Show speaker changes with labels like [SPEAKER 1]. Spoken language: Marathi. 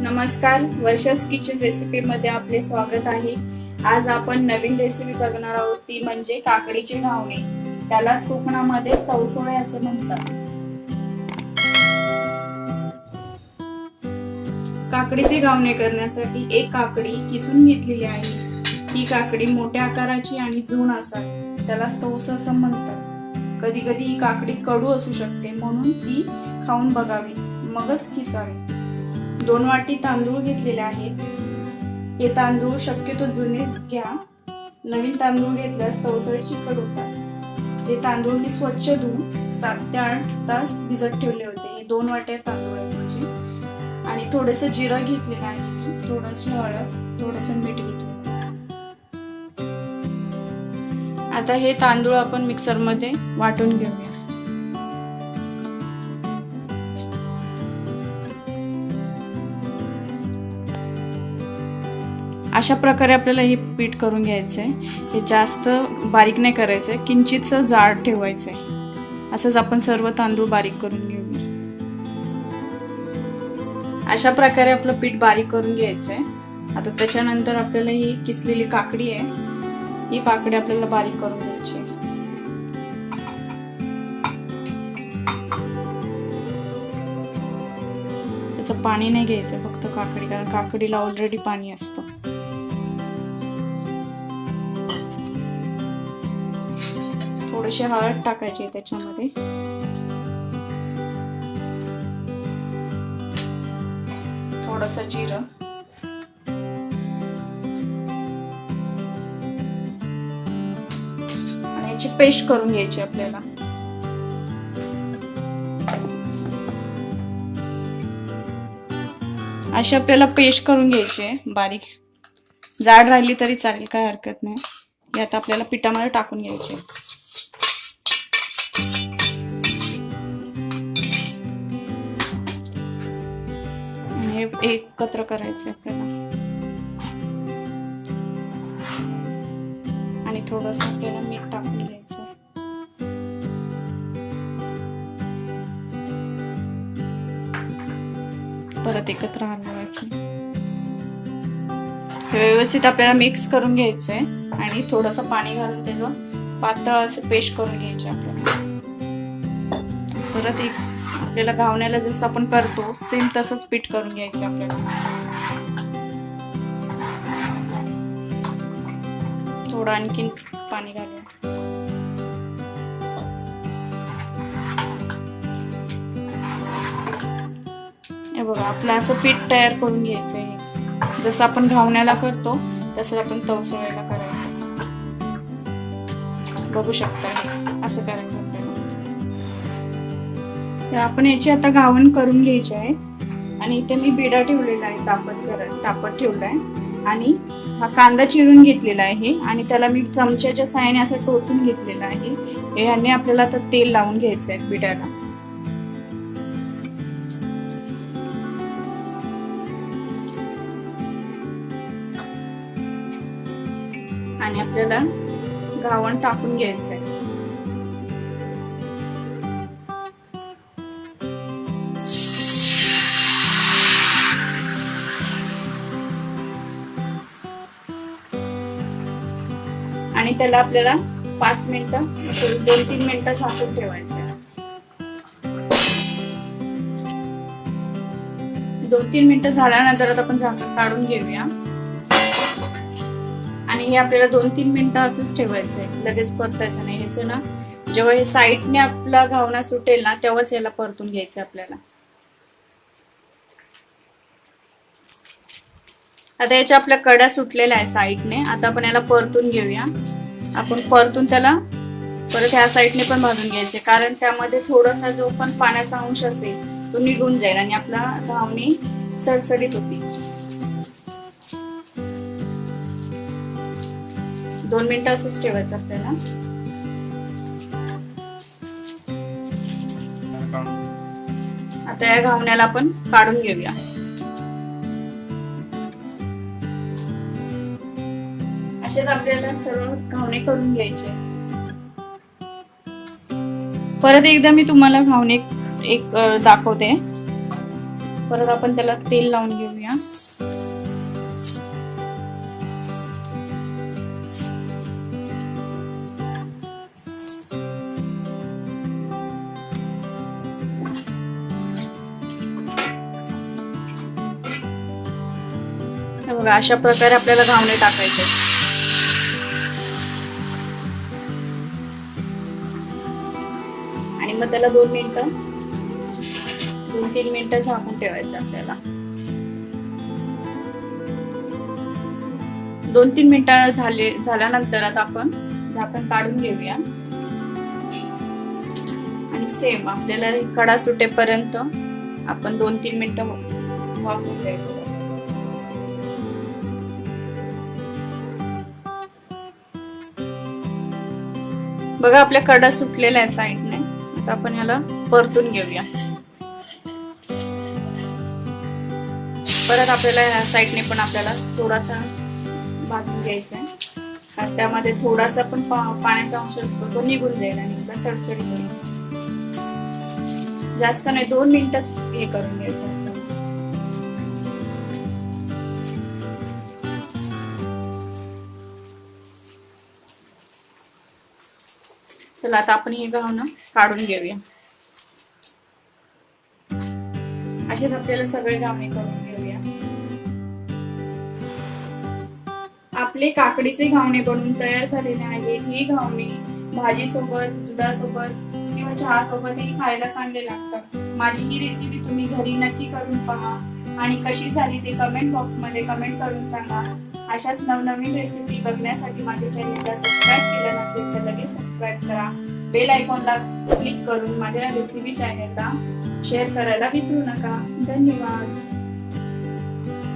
[SPEAKER 1] नमस्कार वर्षस किचन रेसिपीमध्ये आपले स्वागत आहे. आज आपण नवीन रेसिपी बघणार आहोत ती म्हणजे काकडीचे घावणे. त्यालाच कोकणामध्ये तवसोळे असे म्हणतात. काकडीचे घावणे करण्यासाठी एक काकडी किसून घेतलेली आहे. ही काकडी मोठ्या आकाराची आणि जून असावी त्यालाच तवस असं म्हणतात. कधी कधी ही काकडी कडू असू शकते म्हणून ती खाऊन बघावी मगच किसावी. दोन वाटी तांदूळ घेतलेले आहेत. हे तांदूळ शक्यतो जुनेच घ्या. नवीन तांदूळ घेतल्यास तवसळीची चिकट होतात. हे तांदूळ मी स्वच्छ धुवून सात ते आठ तास भिजत ठेवले होते. हे दोन वाट्या तांदूळ आहेत माझे. आणि थोडंसं जिरं घेतलेलं आहे मी. थोडंसं हळद थोडंसं मीठ घेतलेलं आता हे तांदूळ आपण मिक्सरमध्ये वाटून घेऊया. अशा प्रकारे आपल्याला हे पीठ करून घ्यायचं आहे हे जास्त बारीक नाही करायचं आहे किंचितचं जाड ठेवायचं आहे असंच आपण सर्व तांदूळ बारीक करून घेऊया. अशा प्रकारे आपलं पीठ बारीक करून घ्यायचं आहे आता त्याच्यानंतर आपल्याला ही किसलेली काकडी आहे ही काकडी आपल्याला बारीक करून घ्यायची आहे. त्याचं पाणी नाही घ्यायचं फक्त काकडी कारण काकडीला ऑलरेडी पाणी असतं. थोडीशी हळद टाकायची त्याच्यामध्ये. थोडस जिरं. आणि याची पेस्ट करून घ्यायची आपल्याला. अशी आपल्याला पेस्ट करून घ्यायची आहे बारीक. जाड राहिली तरी चालेल काय हरकत नाही. हे आता आपल्याला पिठामध्ये टाकून घ्यायचे हे एकत्र करायचे आपल्याला. आणि थोडस आपल्याला मीठ टाकून घ्यायचं परत एकत्र हलवायचं हे व्यवस्थित आपल्याला मिक्स करून घ्यायचंय. आणि थोडस पाणी घालून त्याचं पातळ असं पेस्ट करून घ्यायचे आपल्याला. परत एक आपल्याला घावण्याला जसं आपण करतो सेम तसंच पीठ करून घ्यायचं आपल्याला. थोडं आणखीन पाणी घालूया हे बघा आपलं असं पीठ तयार करून घ्यायचं आहे. जसं आपण घावण्याला करतो तसं आपण तवसळ्याला करायचं बघू शकता हे असं करायचं तर आपण याची आता घावण करून घ्यायची आहे. आणि इथे मी बिडा ठेवलेला आहे तापत करत तापत ठेवला आहे. आणि हा कांदा चिरून घेतलेला आहे. आणि त्याला मी चमच्याच्या साहाय्याने असं टोचून घेतलेला आहे. याने ह्याने आपल्याला आता तेल लावून घ्यायचं आहे बिड्याला आणि आपल्याला घावण टाकून घ्यायचं आहे. आणि त्याला आपल्याला पाच मिनिटं दोन तीन मिनिटं झाकून ठेवायचं दोन तीन मिनिटं झाल्यानंतर आपण झाकण काढून घेऊया. आणि हे आपल्याला दोन तीन मिनिटं असंच ठेवायचं आहे. लगेच परतायचं नाही. ह्याचं ना जेव्हा हे साईडने आपला घावना सुटेल ना तेव्हाच याला परतून घ्यायचं आपल्याला. आता याच्या आपल्या कड्या सुटलेल्या आहे साईडने. आता आपण याला परतून घेऊया. आपण परतून त्याला परत ह्या साईडने पण भाजून घ्यायचे. कारण त्यामध्ये थोडासा जो पण पाण्याचा अंश असेल तो निघून जाईल आणि आपला घावणी सडसडीत होती. दोन मिनिटं असंच ठेवायचं आपल्याला. आता या घावण्याला आपण काढून घेऊया. असेच आपल्याला सर्व घावणे करून घ्यायचे. परत एकदा मी तुम्हाला घावणे एक दाखवते. परत आपण त्याला तेल लावून घेऊया. बघा अशा प्रकारे आपल्याला घावणे टाकायचे. त्याला दोन मिनिटं. दोन तीन मिनिटं झाकून ठेवायचं आपल्याला. दोन तीन मिनिटं झाले झाल्यानंतर आता आपण झाकण काढून घेऊया. आणि सेम आपल्याला कडा सुटेपर्यंत आपण दोन तीन मिनिटं वाफवून द्यायचं बघा आपल्या कडा सुटलेल्या आहेत साईड आता आपण याला परतून घेऊया. परत आपल्याला या साईडने पण आपल्याला थोडासा भाजून घ्यायचा आहे कारण त्यामध्ये थोडासा पण पा- पाण्याचा अंश असतो तो निघून जाईल आणि एकदा सडसडी जास्त नाही दोन मिनिटात हे करून घ्यायचं. चला आता आपण हे गव्हाणं काढून घेऊया. असेच आपल्याला सगळे घावणे करून घेऊया. आपले काकडीचे घावणे बनवून तयार झालेले आहेत ही घावणे भाजी सोबत दुधासोबत किंवा चहा सोबतही खायला चांगले लागतात. माझी ही रेसिपी तुम्ही घरी नक्की करून पहा. आणि कशी झाली ते कमेंट बॉक्समध्ये कमेंट करून सांगा. अशाच नवनवीन रेसिपी बघण्यासाठी माझ्या चॅनलला सबस्क्राईब केलं नसेल तर लगेच सबस्क्राईब करा. बेल आयकॉनला क्लिक करून माझ्या रेसिपी चॅनलला शेअर करायला विसरू नका. धन्यवाद.